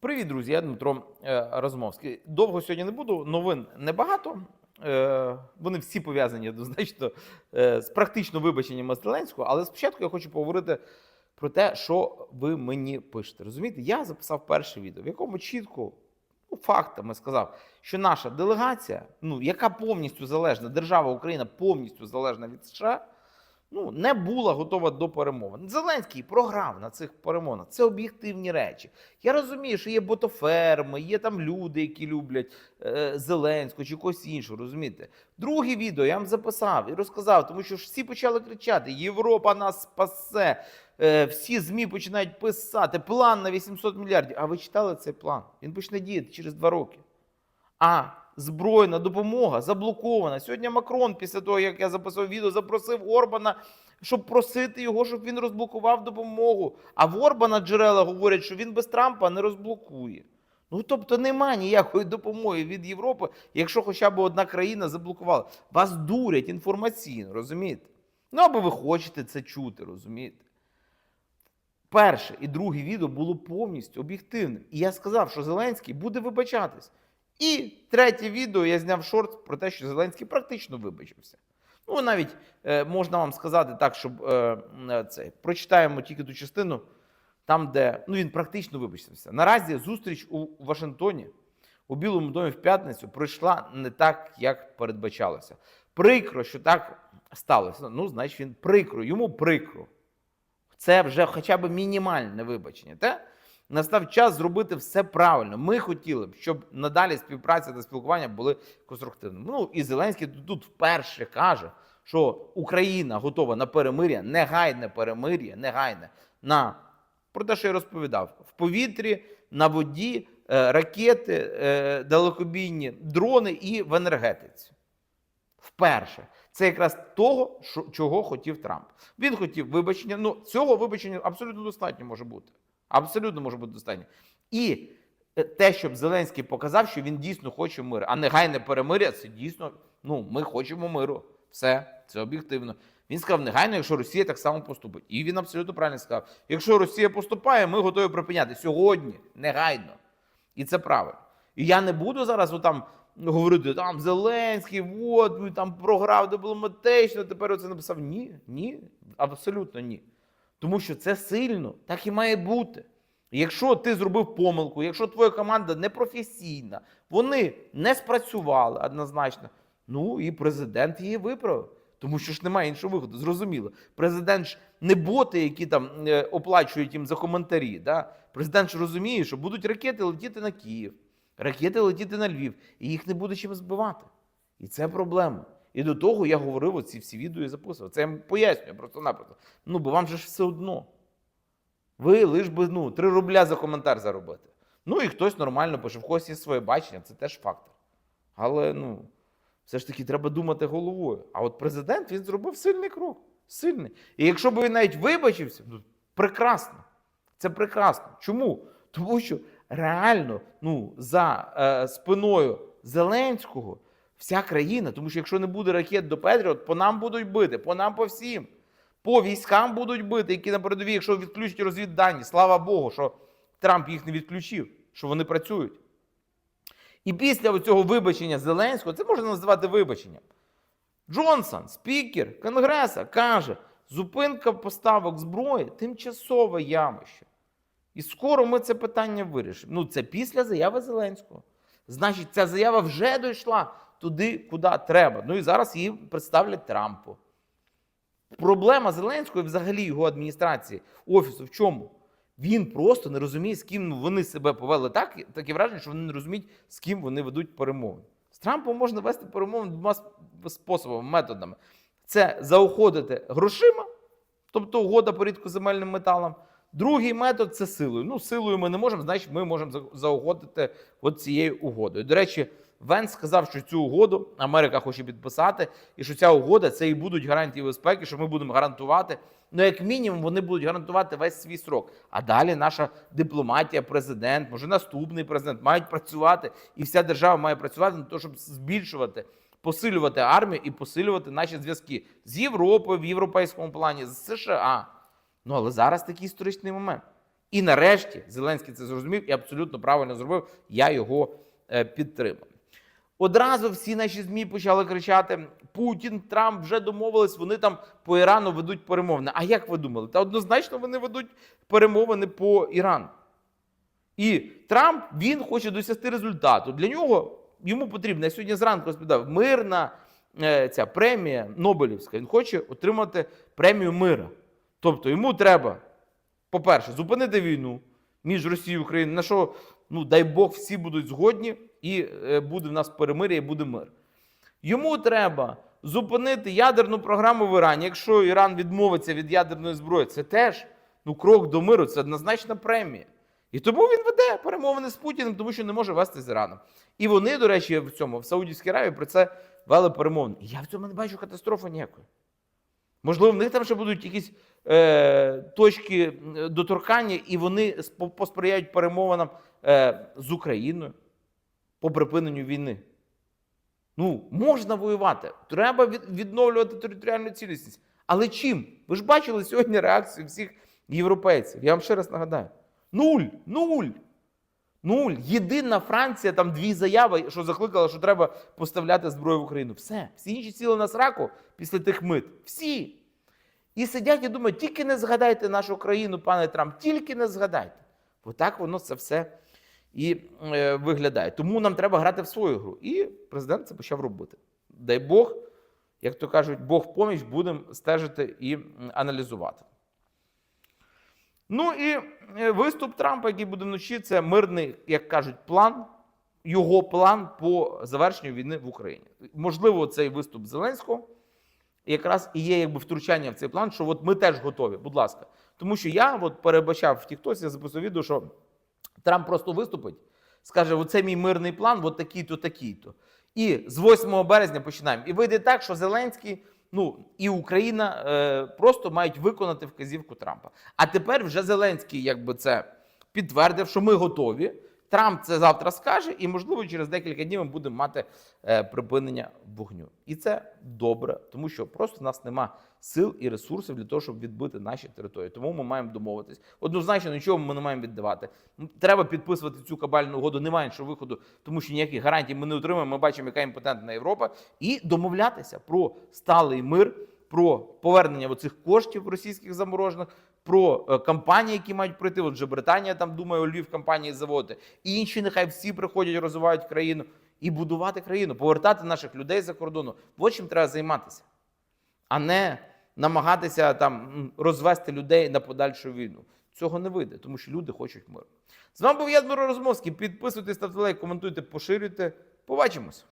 Привіт, друзі! Я Дмитро е, Розмовський. Довго сьогодні не буду. Новин небагато. Е, Вони всі пов'язані однозначно е, з практично вибаченням Зеленського. Але спочатку я хочу поговорити про те, що ви мені пишете. Розумієте, я записав перше відео, в якому чітко ну, фактами сказав, що наша делегація, ну яка повністю залежна, держава Україна повністю залежна від США. Ну, не була готова до перемовин. Зеленський програв на цих перемовинах. Це об'єктивні речі. Я розумію, що є ботоферми, є там люди, які люблять е, Зеленського чи когось іншого. Розумієте? Друге відео я вам записав і розказав, тому що всі почали кричати: Європа нас спасе. Е, всі ЗМІ починають писати план на 800 мільярдів. А ви читали цей план? Він почне діяти через два роки. А збройна допомога заблокована. Сьогодні Макрон, після того, як я записав відео, запросив Орбана, щоб просити його, щоб він розблокував допомогу. А в Орбана джерела говорять, що він без Трампа не розблокує. Ну тобто нема ніякої допомоги від Європи, якщо хоча б одна країна заблокувала. Вас дурять інформаційно, розумієте? Ну або ви хочете це чути, розумієте? Перше і друге відео було повністю об'єктивним. І я сказав, що Зеленський буде вибачатись. І третє відео я зняв шорт про те, що Зеленський практично вибачився. Ну, навіть е, можна вам сказати так, щоб е, е, це прочитаємо тільки ту частину, там, де ну, він практично вибачився. Наразі зустріч у Вашингтоні у Білому домі в п'ятницю пройшла не так, як передбачалося. Прикро, що так сталося. Ну, значить, він прикро, йому прикро. Це вже хоча б мінімальне вибачення. Те? Настав час зробити все правильно. Ми хотіли б, щоб надалі співпраця та спілкування були конструктивними. Ну і Зеленський тут вперше каже, що Україна готова на перемир'я, негайне перемир'я, негайне на про те, що я розповідав, в повітрі, на воді, е, ракети, е, далекобійні дрони і в енергетиці. Вперше. Це якраз того, що, чого хотів Трамп. Він хотів вибачення. Ну, цього вибачення абсолютно достатньо може бути. Абсолютно може бути достатньо. І е, те, щоб Зеленський показав, що він дійсно хоче миру, а негайне перемиря, це дійсно, ну, ми хочемо миру. Все, це об'єктивно. Він сказав, негайно, якщо Росія так само поступить. І він абсолютно правильно сказав: якщо Росія поступає, ми готові припиняти сьогодні, негайно. І це правильно. І я не буду зараз отам говорити, там Зеленський, от там програв дипломатично, тепер оце написав. Ні, ні, абсолютно ні. Тому що це сильно, так і має бути. Якщо ти зробив помилку, якщо твоя команда непрофесійна, вони не спрацювали однозначно, ну і президент її виправив. Тому що ж немає іншого виходу. Зрозуміло. Президент ж не боти, які там е, оплачують їм за коментарі. Да? Президент ж розуміє, що будуть ракети летіти на Київ, ракети летіти на Львів, і їх не буде чим збивати. І це проблема. І до того я говорив оці всі відео і записував. Це я пояснюю просто-напросто. Ну, бо вам же ж все одно. Ви лиш би ну, 3 рубля за коментар заробити. Ну і хтось нормально пише, в когось є своє бачення, це теж фактор. Але ну, все ж таки треба думати головою. А от президент він зробив сильний крок. Сильний. І якщо б він навіть вибачився, ну, прекрасно. Це прекрасно. Чому? Тому що реально ну, за е, спиною Зеленського вся країна, тому що якщо не буде ракет до Петріот, по нам будуть бити, по нам по всім. По військам будуть бити, які на передовій, якщо відключать розвіддані. Слава Богу, що Трамп їх не відключив, що вони працюють. І після цього вибачення Зеленського, це можна називати вибаченням. Джонсон, спікер Конгреса, каже: зупинка поставок зброї тимчасове явище. І скоро ми це питання вирішимо. Ну, це після заяви Зеленського. Значить, ця заява вже дійшла туди, куди треба. Ну і зараз її представлять Трампу. Проблема Зеленського і взагалі його адміністрації, офісу в чому? Він просто не розуміє, з ким вони себе повели так, таке враження, що вони не розуміють, з ким вони ведуть перемовини. З Трампом можна вести перемовини двома способами, методами. Це заохотити грошима, тобто угода по рідкоземельним металам. Другий метод це силою. Ну, силою ми не можемо, значить, ми можемо заохотити от цією угодою. До речі, Венс сказав, що цю угоду Америка хоче підписати, і що ця угода це і будуть гарантії безпеки, що ми будемо гарантувати. Ну, як мінімум, вони будуть гарантувати весь свій срок. А далі наша дипломатія, президент, може наступний президент мають працювати, і вся держава має працювати на те, щоб збільшувати, посилювати армію і посилювати наші зв'язки з Європою в європейському плані, з США. Ну але зараз такий історичний момент. І нарешті Зеленський це зрозумів і абсолютно правильно зробив. Я його е, підтримав. Одразу всі наші ЗМІ почали кричати: Путін, Трамп вже домовились, вони там по Ірану ведуть перемовини. А як ви думали? Та однозначно вони ведуть перемовини по Ірану. І Трамп він хоче досягти результату. Для нього йому потрібна, я сьогодні зранку розповідав, мирна е, ця премія Нобелівська. Він хоче отримати премію мира. Тобто йому треба, по-перше, зупинити війну між Росією і Україною, на що, ну дай Бог, всі будуть згодні, і е, буде в нас перемир'я, і буде мир. Йому треба зупинити ядерну програму в Ірані. Якщо Іран відмовиться від ядерної зброї, це теж ну, крок до миру, це однозначна премія. І тому він веде перемовини з Путіним, тому що не може вести з Іраном. І вони, до речі, в цьому в Саудівській Аравії про це вели перемовини. Я в цьому не бачу катастрофи ніякої. Можливо, в них там ще будуть якісь е, точки е, доторкання, і вони посприяють перемовинам е, з Україною по припиненню війни. Ну, можна воювати. Треба відновлювати територіальну цілісність. Але чим? Ви ж бачили сьогодні реакцію всіх європейців. Я вам ще раз нагадаю: нуль, нуль. Нуль. Єдина Франція, там дві заяви, що закликала, що треба поставляти зброю в Україну. Все. Всі інші сіли на сраку після тих мит. Всі. І сидять і думають, тільки не згадайте нашу країну, пане Трамп, тільки не згадайте. Бо так воно це все і е, виглядає. Тому нам треба грати в свою гру. І президент це почав робити. Дай Бог, як то кажуть, Бог поміч будемо стежити і аналізувати. Ну і е, виступ Трампа, який буде вночі, це мирний, як кажуть, план, його план по завершенню війни в Україні. Можливо, цей виступ Зеленського якраз і є якби втручання в цей план, що от ми теж готові, будь ласка. Тому що я от перебачав в Тіктосі, я записав відео, що Трамп просто виступить, скаже: оце мій мирний план, от такий-то, такий-то. І з 8 березня починаємо. І вийде так, що Зеленський, ну і Україна е, просто мають виконати вказівку Трампа. А тепер вже Зеленський, якби це підтвердив, що ми готові. Трамп це завтра скаже, і можливо через декілька днів ми будемо мати е, припинення вогню. І це добре, тому що просто в нас нема сил і ресурсів для того, щоб відбити наші території. Тому ми маємо домовитись. Однозначно, нічого ми не маємо віддавати. Треба підписувати цю кабальну угоду. Немає іншого виходу, тому що ніяких гарантій ми не отримаємо. Ми бачимо, яка імпотентна Європа, і домовлятися про сталий мир, про повернення оцих коштів російських заморожених. Про е, компанії, які мають прийти. От вже Британія там думає у Львів компанії заводи. І інші нехай всі приходять, розвивають країну і будувати країну, повертати наших людей за кордону. От чим треба займатися, а не намагатися там розвести людей на подальшу війну. Цього не вийде, тому що люди хочуть миру. З вами був я Розмовський. Підписуйтесь, ставте лайк, коментуйте, поширюйте. Побачимось.